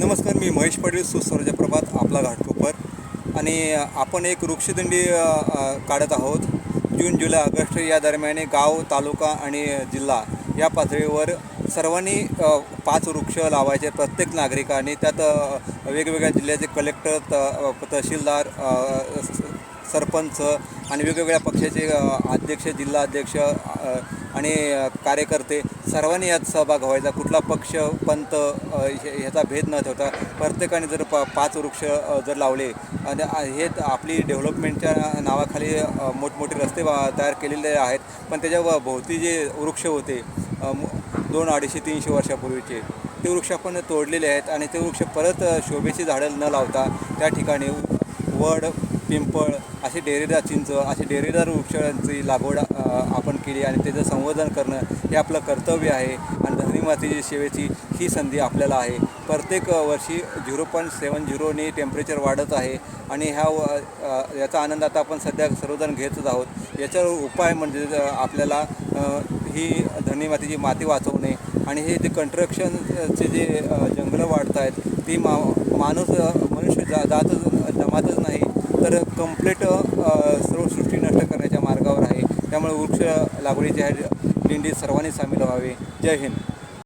नमस्कार मी महेश पाटील सुस्वराज्य प्रभात आपला घाटकोपर. आणि आपण एक वृक्षदिंडी काढत आहोत. जून जुलै ऑगस्ट या दरम्यान गाव तालुका आणि जिल्हा या पातळीवर सर्वांनी पाच वृक्ष लावायचे प्रत्येक नागरिकांनी. त्यात वेगवेगळ्या जिल्ह्याचे कलेक्टर त तहसीलदार सरपंच आणि वेगवेगळ्या पक्षाचे अध्यक्ष जिल्हा अध्यक्ष आणि कार्यकर्ते सर्वांनी यात सहभाग व्हायचा. कुठला पक्ष पंत हे- ह्याचा भेद न ठेवता प्रत्येकाने जर प पाच वृक्ष जर लावले आणि हे आपली डेव्हलपमेंटच्या नावाखाली मोठमोठे रस्ते तयार केलेले आहेत. पण त्याच्या व- भोवती जे वृक्ष होते दोन अडीचशे तीनशे वर्षापूर्वीचे ते वृक्ष आपण तोडलेले आहेत. आणि ते वृक्ष परत शोभेची झाडं न लावता त्या ठिकाणी वड पिंपळ असे डेरेदार चिंच असे डेरेदार वृक्षांची लागवड आपण केली आणि त्याचं संवर्धन करणं हे आपलं कर्तव्य आहे आणि धरणी मातेची सेवेची ही संधी आपल्याला आहे. प्रत्येक वर्षी झिरो पॉईंट सेवन झिरोने टेम्परेचर वाढत आहे आणि ह्या याचा आनंद आता आपण सध्या सर्वजण घेतच आहोत. याच्यावर उपाय म्हणजे आपल्याला ही धरणी मातेची माती वाचवणे आणि हे जे कंस्ट्रक्शनचे जे जंगलं वाढत आहेत ती मा माणूस मनुष्य जा जातच तर कंप्लीट सर्वसृष्टी नष्ट करण्याच्या मार्गावर आहे. त्यामुळे वृक्ष लागवडीच्या दिंडीत सर्वांनी सामील व्हावे. जय हिंद.